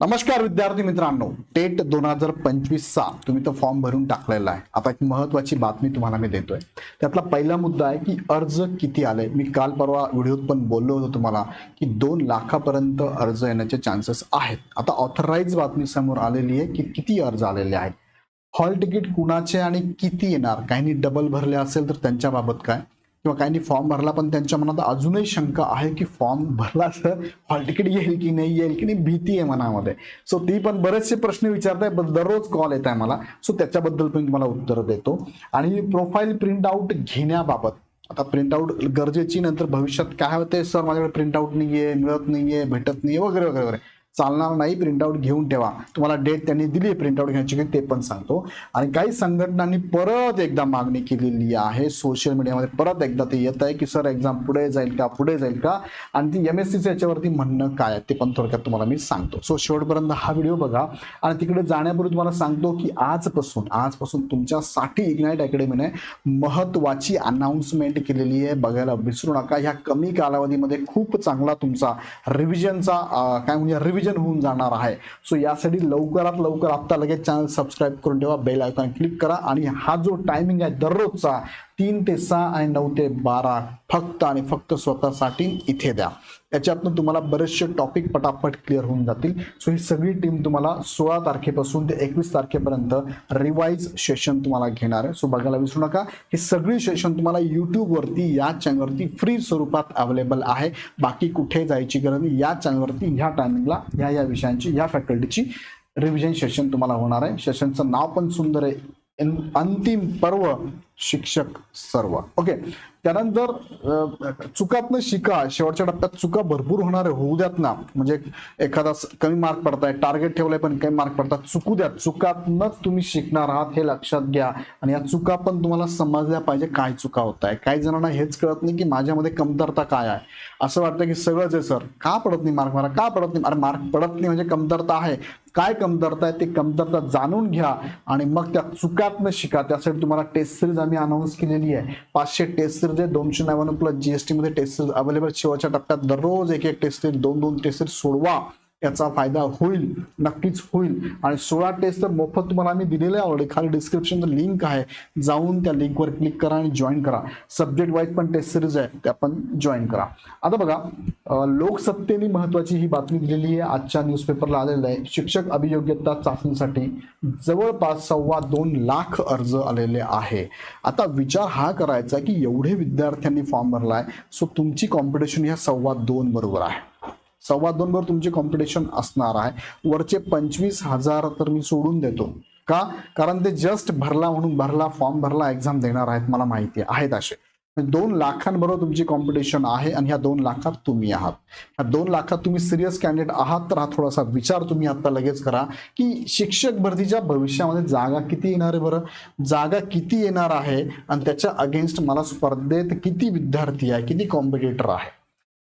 नमस्कार विद्यार्थी मित्रांनो. टेट दोन हजार पंचवीसचा तुम्ही तो फॉर्म भरून टाकलेला आहे. आता एक महत्वाची बातमी तुम्हाला मी देतोय. त्यातला पहिला मुद्दा आहे की अर्ज किती आले? मी काल परवा व्हिडिओत पण बोललो होतो तुम्हाला की दोन लाखापर्यंत अर्ज येण्याचे चान्सेस आहेत. आता ऑथराईज बातमी समोर आलेली आहे की किती अर्ज आलेले आहेत? हॉल तिकीट कुणाचे आणि किती येणार? काहींनी डबल भरले असेल तर त्यांच्याबाबत काय? किंवा काहींनी फॉर्म भरला पण त्यांच्या मनात अजूनही शंका आहे की फॉर्म भरला तर हॉल तिकीट येईल की नाही येईल की नाही भीती आहे मनामध्ये. सो ती पण बरेचसे प्रश्न विचारताय दररोज कॉल येत आहे मला. सो त्याच्याबद्दल पण तुम्हाला उत्तर देतो. आणि प्रोफाईल प्रिंट आउट घेण्याबाबत आता प्रिंट आउट गरजेची नंतर भविष्यात काय होते सर माझ्याकडे प्रिंट आउट नाहीये मिळत नाहीये भेटत नाहीये वगैरे वगैरे वगैरे. चालणार नाही प्रिंटआउट घेऊन ठेवा. तुम्हाला डेट त्यांनी दिली आहे प्रिंट घ्यायची की ते पण सांगतो. आणि काही संघटनांनी परत एकदा मागणी केलेली आहे सोशल मीडियामध्ये परत एकदा ते येत आहे की सर एक्झाम पुढे जाईल का? पुढे जाईल का? आणि ती एम एस सीचं याच्यावरती म्हणणं काय आहे ते पण थोडक्यात तुम्हाला मी सांगतो. सो शेवटपर्यंत हा व्हिडिओ बघा. आणि तिकडे जाण्यापूर्वी तुम्हाला सांगतो की आजपासून आजपासून तुमच्यासाठी इग्नाईट अकॅडमीने महत्वाची अनाऊन्समेंट केलेली आहे. बघायला विसरू नका. ह्या कमी कालावधीमध्ये खूप चांगला तुमचा रिव्हिजनचा काय म्हणजे रिव्हिजन होऊन जाणार आहे. सो यासाठी लवकरात लवकर आत्ता लगेच चॅनल सबस्क्राईब करून ठेवा बेल आयकॉन क्लिक करा आणि हा जो टायमिंग आहे दररोजचा तीन ते सहा आणि नऊ ते बारा फक्त आणि फक्त स्वतःसाठी इथे द्या. याच्यातनं तुम्हाला बरेचसे टॉपिक पटापट क्लिअर होऊन जातील. सो ही सगळी टीम तुम्हाला सोळा तारखेपासून ते एकवीस तारखेपर्यंत रिवाईज सेशन तुम्हाला घेणार आहे. सो बघायला विसरू नका. ही सगळी सेशन तुम्हाला यूट्यूबवरती या चॅनलवरती फ्री स्वरूपात अवेलेबल आहे. बाकी कुठे जायची गरज नाही. या चॅनलवरती ह्या टायमिंगला ह्या या विषयांची ह्या फॅकल्टीची रिव्हिजन सेशन तुम्हाला होणार आहे. सेशनचं नाव पण सुंदर आहे. अंतिम पर्व शिक्षक सर्व. ओके त्यानंतर चुकातनं शिका. शेवटच्या टप्प्यात चुका भरपूर होणार होऊ द्यात ना. म्हणजे एखादा कमी मार्क पडताय. टार्गेट ठेवलंय पण कमी मार्क पडतात. चुकू द्या चुकातनच तुम्ही शिकणार आहात हे लक्षात घ्या. आणि या चुका पण तुम्हाला समजल्या पाहिजे काय चुका होत आहे काही जणांना हेच कळत नाही की माझ्यामध्ये कमतरता काय आहे. असं वाटतं की सगळंच आहे सर. का पडत नाही मार्क मला का पडत नाही? अरे मार्क पडत नाही म्हणजे कमतरता आहे. काय कमतरता आहे ते कमतरता जाणून घ्या आणि मग त्या चुकातनं शिका. त्यासाठी तुम्हाला टेस्ट सिरीज आम्ही अनाऊन्स केलेली आहे. पाचशे टेस्ट सिरीज आहे. दोनशे नव्याण्णव प्लस जीएसटी मध्ये टेस्ट सिरीज अवेलेबल शेवटच्या टप्प्यात दररोज एक एक टेस्ट सिरीज दोन दोन टेस्ट सिरीज सोडवा. याचा फायदा होईल नक्कीच होईल. आणि सोळा टेस्ट तर मोफत तुम्हाला आम्ही दिलेले आहे ऑलरेडी खाली डिस्क्रिप्शन लिंक आहे. जाऊन त्या लिंकवर क्लिक करा आणि जॉईन करा. सब्जेक्ट वाईज पण टेस्ट सिरीज आहे त्या पण जॉईन करा. आता बघा लोकसत्तेने महत्वाची ही बातमी दिलेली आहे. आजच्या न्यूजपेपरला आलेलं आहे. शिक्षक अभियोग्यता चाचणीसाठी जवळपास सव्वा दोन लाख अर्ज आलेले आहे. आता विचार हा करायचा की एवढे विद्यार्थ्यांनी फॉर्म भरला आहे सो तुमची कॉम्पिटिशन ह्या सव्वा दोन बरोबर आहे. सव्वा दोनवर तुमचे तुमची कॉम्पिटिशन असणार आहे. वरचे पंचवीस हजार तर मी सोडून देतो. का? कारण ते जस्ट भरला म्हणून भरला फॉर्म भरला एक्झाम देणार आहेत मला माहिती आहेत असे. म्हणजे दोन लाखांबरोबर तुमची कॉम्पिटिशन आहे आणि ह्या दोन लाखात तुम्ही आहात. ह्या दोन लाखात तुम्ही सिरियस कॅन्डिडेट आहात तर हा थोडासा विचार तुम्ही आता लगेच करा की शिक्षक भरतीच्या भविष्यामध्ये जागा किती येणार आहे बरं? जागा किती येणार आहे? आणि त्याच्या अगेन्स्ट मला स्पर्धेत किती विद्यार्थी आहे किती कॉम्पिटिटर आहे?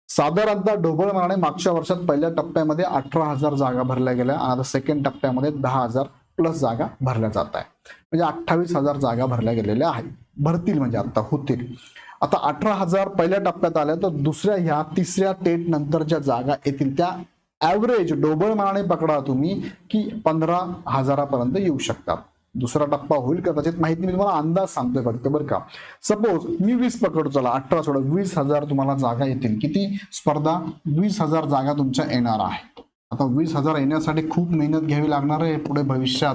साधारणतः ढोबळ मारणे मागच्या वर्षात पहिल्या टप्प्यामध्ये अठरा हजार जागा भरल्या गेल्या आणि आता सेकंड टप्प्यामध्ये दहा हजार प्लस जागा भरल्या जात आहे म्हणजे अठ्ठावीस हजार जागा भरल्या गेलेल्या आहेत. भरतील म्हणजे आता होतील. आता अठरा हजार पहिल्या टप्प्यात आल्या तर दुसऱ्या ह्या तिसऱ्या टेट नंतर ज्या जागा येतील. त्या ॲव्हरेज डोबळ पकडा तुम्ही की पंधरा हजारापर्यंत येऊ शकतात. दुसरा टप्पा होईल कदाचित माहिती नाही, मी तुम्हाला अंदाज सांगतोय फक्त बरं का? सपोज मी वीस पकडतो चला अठरा सोडा वीस हजार तुम्हाला जागा येतील. किती? स्पर्धा वीस हजार जागा तुमच्या येणार आहे. आता वीस हजार येण्यासाठी खूप मेहनत घ्यावी लागणार आहे पुढे भविष्यात.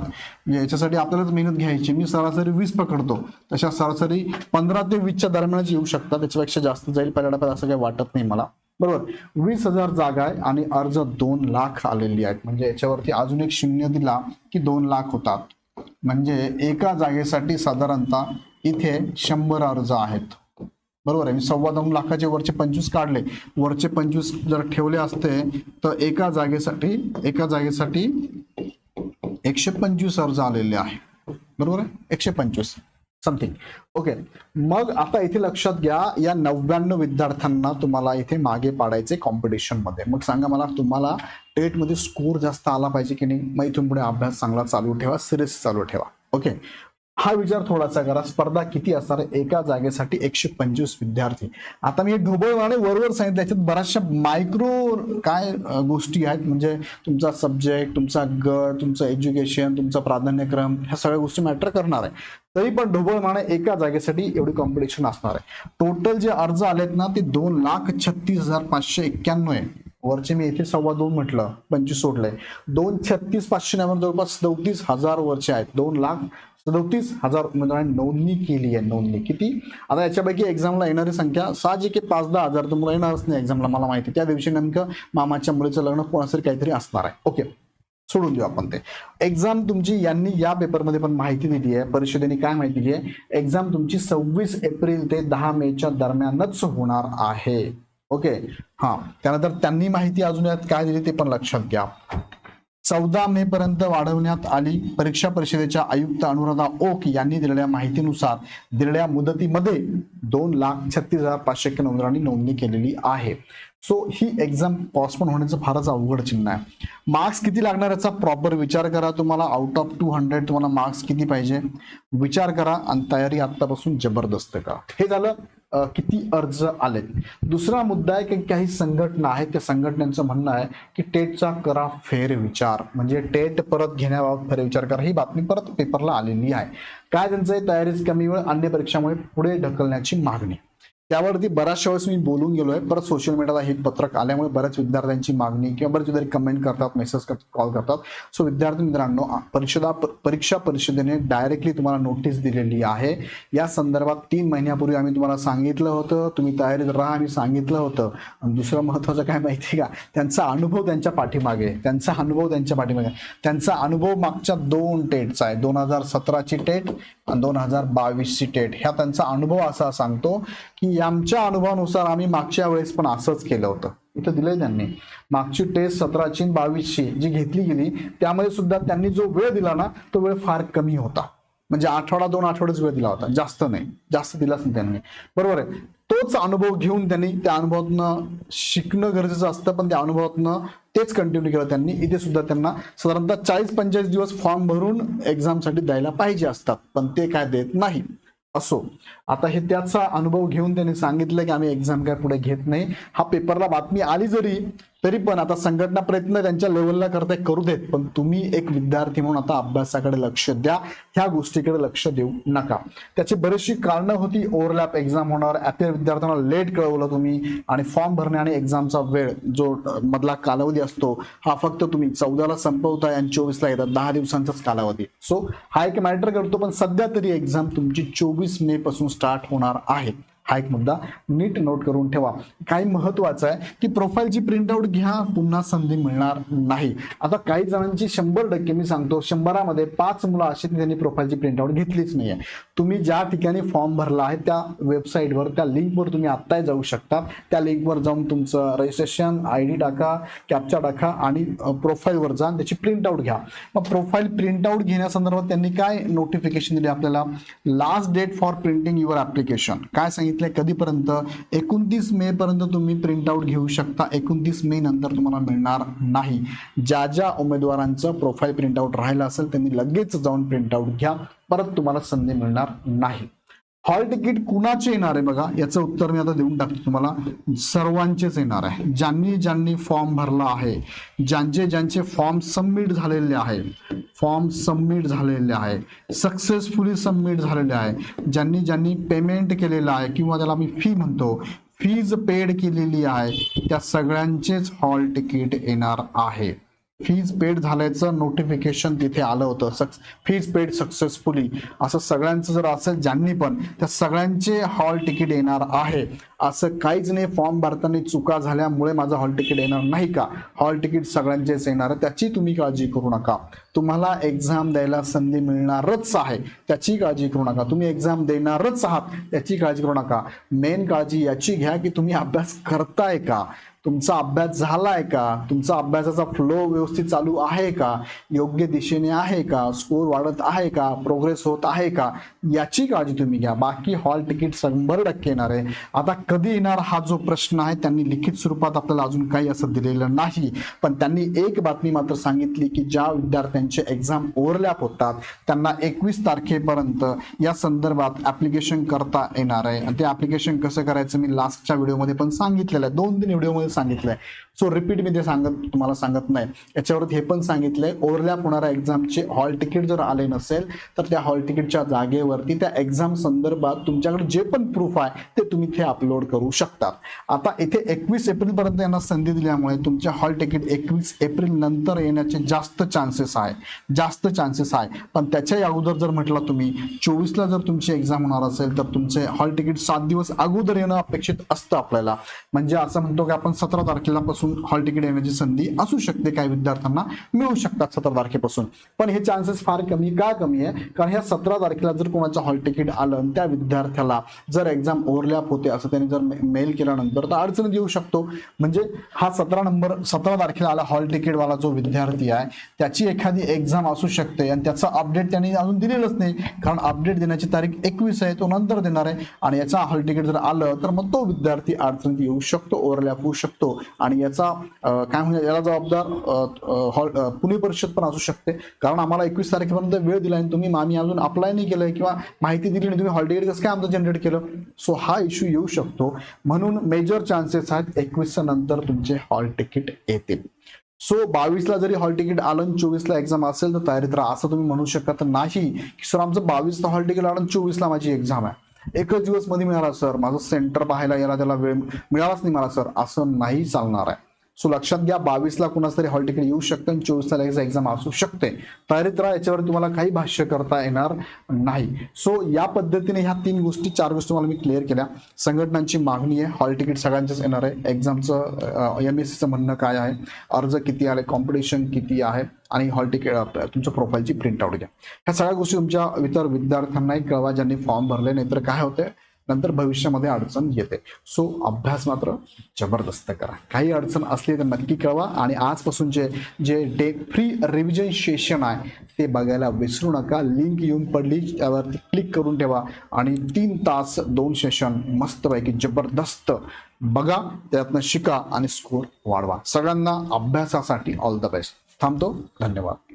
याच्यासाठी आपल्यालाच मेहनत घ्यायची. मी सरासरी वीस पकडतो. तशा सरासरी पंधरा ते वीसच्या दरम्यानच येऊ शकतात. त्याच्यापेक्षा जास्त जाईल पहिल्या टप्प्यात असं काही वाटत नाही मला. बरोबर? वीस हजार जागा आहे आणि अर्ज दोन लाख आलेली आहेत. म्हणजे याच्यावरती अजून एक शून्य दिला की दोन लाख होतात. म्हणजे एका जागेसाठी साधारणतः इथे शंभर अर्ज आहेत. बरोबर आहे? मी सव्वा दोन लाखाचे वरचे पंचवीस काढले. वरचे पंचवीस जर ठेवले असते तर एका जागेसाठी एका जागेसाठी एकशे पंचवीस अर्ज आलेले आहे बरोबर आहे? एकशे पंचवीस. समथिंग ओके मग आता इथे लक्षात घ्या या नव्याण्णव विद्यार्थ्यांना तुम्हाला इथे मागे पाडायचे कॉम्पिटिशनमध्ये. मग सांगा मला तुम्हाला टेटमध्ये स्कोर जास्त आला पाहिजे की नाही? मग इथून पुढे अभ्यास चांगला चालू ठेवा सिरियस चालू ठेवा. ओके हा विचार थोडासा करा. स्पर्धा किती असणार आहे एका जागेसाठी एकशे पंचवीस विद्यार्थी? आता मी ढोबळवाने वरवर सांगितलं याच्यात बऱ्याचशा मायक्रो काय गोष्टी आहेत. म्हणजे तुमचा सब्जेक्ट तुमचा गट तुमचं एज्युकेशन तुमचा प्राधान्यक्रम ह्या सगळ्या गोष्टी मॅटर करणार आहे. तरी पण ढोबळमाने एका जागेसाठी एवढी कॉम्पिटिशन असणार आहे. टोटल जे अर्ज आलेत ना ते दोन लाख छत्तीस हजार पाचशे एक्क्याण्णव आहे. वरचे मी इथे सव्वा दोन म्हटलं पंचवीस सोडलंय. दोन छत्तीस पाचशे नव्याण्णव जवळपास चौतीस हजार वरचे आहेत. दोन लाख सदोतीस हजार उमेदवारांनी नोंदणी केली आहे नोंदणी. किती? आता याच्यापैकी एक्झामला येणारी संख्या साहजिक आहे पाच दहा हजार तर येणारच नाही एक्झामला मला माहिती. त्या दिवशी नेमकं मामाच्या मुलीचं लग्न कोणासाठी काहीतरी असणार आहे. ओके सोडून देऊ आपण ते. एक्झाम तुमची यांनी या पेपरमध्ये पण माहिती दिली आहे. परिषदेने काय माहिती दिली आहे? एक्झाम तुमची सव्वीस एप्रिल ते दहा मेच्या दरम्यानच होणार आहे. ओके हा. त्यानंतर त्यांनी माहिती अजून यात काय दिली ते पण लक्षात घ्या. चौदा मे पर्यंत वाढवण्यात आली. परीक्षा परिषदेच्या आयुक्त अनुराधा ओक यांनी दिलेल्या माहितीनुसार दिलेल्या मुदतीमध्ये दोन लाख छत्तीस हजार पाचशे एक्क्याण्णव नोंदणी केलेली आहे. सो ही एक्झाम पॉस्टपोन होण्याचं फारच अवघड चिन्ह आहे. मार्क्स किती लागणार याचा प्रॉपर विचार करा. तुम्हाला आउट ऑफ टू हंड्रेड तुम्हाला मार्क्स किती पाहिजे? विचार करा आणि तयारी आतापासून जबरदस्त करा. हे झालं. किती अर्ज आलेत? दुसरा मुद्दा आहे की काही संघटना आहेत त्या संघटनांचं म्हणणं आहे की टेटचा करा फेर विचार म्हणजे टेट परत घेण्याबाबत फेर विचार करा. ही बातमी परत पेपरला आलेली आहे. काय त्यांचं तयारीच कमी वेळ अन्य परीक्षामुळे पुढे ढकलण्याची मागणी. त्यावरती बऱ्याचशा वेळेस मी बोलून गेलो आहे परत सोशल मीडियाला हे पत्रक आल्यामुळे बऱ्याच विद्यार्थ्यांची मागणी किंवा बरेच विद्यार्थी कमेंट करतात मेसेज करतात कॉल करतात. सो विद्यार्थी मित्रांनो परिषदा परीक्षा परिषदेने डायरेक्टली तुम्हाला नोटीस दिलेली आहे. या संदर्भात तीन महिन्यापूर्वी आम्ही तुम्हाला सांगितलं होतं. तुम्ही तयारीत राहा आम्ही सांगितलं होतं. आणि दुसरं महत्वाचं काय माहिती आहे का? त्यांचा अनुभव त्यांच्या पाठीमागे त्यांचा अनुभव त्यांच्या पाठीमागे त्यांचा अनुभव मागच्या दोन टेटचा आहे. दोन हजार सतराची टेट दोन हजार बावीसची टेट. ह्या त्यांचा अनुभव असा सांगतो की आमच्या अनुभवानुसार आम्ही मागच्या वेळेस पण असंच केलं होतं. इथं दिलंय त्यांनी. मागची टेस्ट सतराची बावीसची जी घेतली गेली त्यामध्ये सुद्धा त्यांनी जो वेळ दिला ना तो वेळ फार कमी होता. म्हणजे आठवडा दोन आठवड्याच वेळ दिला होता. जास्त नाही. जास्त दिलाच नाही त्यांनी. बरोबर आहे? तोच अनुभव घेऊन त्यांनी त्या अनुभवातनं शिकणं गरजेचं असतं पण त्या अनुभवातनं तेच कंटिन्यू केलं त्यांनी. इथे सुद्धा त्यांना साधारणतः चाळीस पंचेचाळीस दिवस फॉर्म भरून एक्झामसाठी द्यायला पाहिजे असतात पण ते काय देत नाही. असो आता हे त्याचा अनुभव घेऊन त्यांनी सांगितलं की आम्ही एक्झाम काय पुढे घेत नाही. हा पेपरला बातमी आली जरी तरी पण आता संघटना प्रयत्न त्यांच्या लेवलला करताय करू देत. पण तुम्ही एक विद्यार्थी म्हणून आता अभ्यासाकडे लक्ष द्या. ह्या गोष्टीकडे लक्ष देऊ नका. त्याची बरीचशी कारणं होती. ओव्हरलॅप एक्झाम होणार अपियर विद्यार्थ्यांना लेट कळवलं तुम्ही आणि फॉर्म भरणे आणि एक्झामचा वेळ जो मधला कालावधी असतो हा फक्त तुम्ही चौदाला संपवताय आणि चोवीसला येतात. दहा दिवसांचाच कालावधी. सो हा एक मॅटर करतो पण सध्या तरी एक्झाम तुमची चोवीस मे पासून स्टार्ट होणार आहे. हा एक मुद्दा नीट नोट करून ठेवा. काही महत्वाचं आहे की प्रोफाईलची प्रिंटआउट घ्या पुन्हा संधी मिळणार नाही. आता काही जणांची शंभर टक्के मी सांगतो शंभरामध्ये पाच मुलं अशी त्यांनी प्रोफाईलची प्रिंटआउट घेतलीच नाही आहे तुम्ही ज्या ठिकाणी फॉर्म भरला आहे त्या वेबसाईटवर त्या लिंकवर तुम्ही आत्ताही जाऊ शकता. त्या लिंकवर जाऊन तुमचं रजिस्ट्रेशन आय डी टाका कॅप्चा टाका आणि प्रोफाईलवर जा त्याची त्याची प्रिंटआउट घ्या. मग प्रोफाईल प्रिंटआउट घेण्यासंदर्भात त्यांनी काय नोटिफिकेशन दिले आपल्याला? Last date for printing your application काय सांगितलं? सांगितलंय कधीपर्यंत? एकोणतीस मे पर्यंत तुम्ही प्रिंटआउट घेऊ शकता. एकोणतीस मे नंतर तुम्हाला मिळणार नाही. ज्या ज्या उमेदवारांचं प्रोफाईल प्रिंटआउट राहिलं असेल त्यांनी लगेच जाऊन प्रिंटआउट घ्या. परत तुम्हाला संधी मिळणार नाही. हॉल तिकीट कुणाचे येणार आहे बघा? याचं उत्तर मी आता देऊन टाकतो तुम्हाला. सर्वांचेच येणार आहे. ज्यांनी ज्यांनी फॉर्म भरला आहे ज्यांचे ज्यांचे फॉर्म सबमिट झालेले आहे फॉर्म सबमिट झालेले आहे सक्सेसफुली सबमिट झालेले आहे ज्यांनी ज्यांनी पेमेंट केलेलं आहे किंवा त्याला मी फी म्हणतो फीज पेड केलेली आहे त्या सगळ्यांचेच हॉल तिकीट येणार आहे. फीज पेड झाल्याचं नोटिफिकेशन तिथे आलं होतं. सक्स फीज पेड सक्सेसफुली असं सगळ्यांचं जर असेल ज्यांनी पण त्या सगळ्यांचे हॉल तिकीट येणार आहे. असं काहीच नाही फॉर्म भरताना चुका झाल्यामुळे माझं हॉल तिकीट येणार नाही का? हॉल तिकीट सगळ्यांचेच येणार त्याची तुम्ही काळजी करू नका. तुम्हाला एक्झाम द्यायला संधी मिळणारच आहे. त्याची काळजी करू नका. तुम्ही एक्झाम देणारच आहात त्याची काळजी करू नका. मेन काळजी याची घ्या की तुम्ही अभ्यास करताय का? तुमचा अभ्यास झालाय का? तुमचा अभ्यासाचा फ्लो व्यवस्थित चालू आहे का? योग्य दिशेने आहे का? स्कोर वाढत आहे का? प्रोग्रेस होत आहे का? याची काळजी तुम्ही घ्या. बाकी हॉल तिकीट शंभर टक्के येणार आहे. आता कधी येणार हा जो प्रश्न आहे त्यांनी लिखित स्वरूपात आपल्याला अजून काही असं दिलेलं नाही. पण त्यांनी एक बातमी मात्र सांगितली की ज्या विद्यार्थ्यांनी त्यांचे एक्झाम ओव्हरलॅप होतात त्यांना एकवीस तारखेपर्यंत या संदर्भात ऍप्लिकेशन करता येणार आहे. आणि ते ऍप्लिकेशन कसं करायचं मी लास्टच्या व्हिडिओमध्ये पण सांगितलेलं आहे. दोन तीन व्हिडिओमध्ये सांगितलंय. सो रिपीट मी ते सांगत तुम्हाला सांगत नाही. याच्यावरती हे पण सांगितलंय. ओव्हरलॅप होणाऱ्या एक्झामचे हॉल तिकीट जर आले नसेल तर त्या हॉल तिकीटच्या जागेवरती त्या एक्झाम संदर्भात तुमच्याकडे जे पण प्रूफ आहे ते तुम्ही ते अपलोड करू शकतात. आता इथे एकवीस एप्रिल पर्यंत यांना संधी दिल्यामुळे तुमचे हॉल तिकीट एकवीस एप्रिल नंतर येण्याचे जास्त चान्सेस आहेत. आहे. जास्त चान्सेस आहे. पण त्याच्या अगोदर जर म्हटलं तुम्ही चोवीसला जर तुमची एक्झाम होणार असेल तर तुमचे हॉल तिकीट सात दिवस अगोदर येणं अपेक्षित असतं आपल्याला. म्हणजे असं म्हणतो की आपण सतरा तारखेला पासून हॉल तिकीट येण्याची संधी असू शकते काही विद्यार्थ्यांना. मिळू शकतात सतरा तारखेपासून. पण हे चान्सेस फार कमी का कमी आहे? कारण ह्या सतरा तारखेला जर कोणाचं हॉल तिकीट आलं आणि त्या विद्यार्थ्याला जर एक्झाम ओव्हरलॅप होते असं त्याने जर मेल केल्यानंतर तर अडचणीत येऊ शकतो. म्हणजे हा सतरा नंबर सतरा तारखेला आला हॉल तिकीटवाला जो विद्यार्थी आहे त्याची एखादी एक्झाम असू शकते आणि त्याचा अपडेट त्यांनी अजून दिलेलंच नाही. कारण अपडेट देण्याची तारीख एकवीस आहे तो नंतर देणार आहे. आणि याचा हॉल तिकीट जर आलं तर मग तो विद्यार्थी अडचणीत येऊ शकतो ओव्हरलॅप होऊ शकतो. आणि याचा काय म्हणजे याला जबाबदार हॉल पुणे परिषद पण असू शकते. कारण आम्हाला एकवीस तारखेपर्यंत वेळ दिला आणि तुम्ही आम्ही अजून अप्लाय नाही केलंय किंवा माहिती दिली नाही तुम्ही हॉल तिकीट कसं काय आमचं जनरेट केलं? सो हा इश्यू येऊ शकतो. म्हणून मेजर चान्सेस आहेत एकवीसच्या नंतर तुमचे हॉल तिकीट येतील. सो बावीसला जरी हॉल तिकीट आलं आणि चोवीसला एक्झाम असेल तर तयारी तर असं तुम्ही म्हणू शकत नाही. की सर आमचं बावीसला हॉल तिकीट आलं आणि चोवीसला माझी एक्झाम आहे. एकच दिवसमध्ये मिळाला सर. माझं सेंटर पाहायला याला त्याला वेळ मिळालाच नाही मला सर. असं नाही चालणार आहे. सो लक्षात घ्या बावीसला कुणाच तरी हॉल तिकीट येऊ शकतं आणि चोवीसला लगेच एक्झाम असू शकते. तयारीत राहा याच्यावर तुम्हाला काही भाष्य करता येणार नाही. सो या पद्धतीने ह्या तीन गोष्टी चार गोष्टी तुम्हाला मी क्लिअर केल्या. संघटनांची मागणी आहे हॉल तिकीट सगळ्यांच्याच येणार आहे. एक्झामचं एम एस सीचं म्हणणं काय आहे? अर्ज किती आले? कॉम्पिटिशन किती आहे? आणि हॉल तिकीट तुमच्या प्रोफाईलची प्रिंट आउट घ्या. ह्या सगळ्या गोष्टी तुमच्या इतर विद्यार्थ्यांनाही कळवा ज्यांनी फॉर्म भरले नाही तर काय होते नंतर भविष्यामध्ये अडचण येते. सो अभ्यास मात्र जबरदस्त करा. काही अडचण असली तर नक्की कळवा आणि आजपासूनचे जे डे फ्री रिव्हिजन सेशन आहे ते बघायला विसरू नका. लिंक येऊन पडली त्यावरती क्लिक करून ठेवा आणि तीन तास दोन सेशन मस्तपैकी जबरदस्त बघा त्यातनं शिका आणि स्कोर वाढवा. सगळ्यांना अभ्यासासाठी ऑल द बेस्ट थांबतो. धन्यवाद.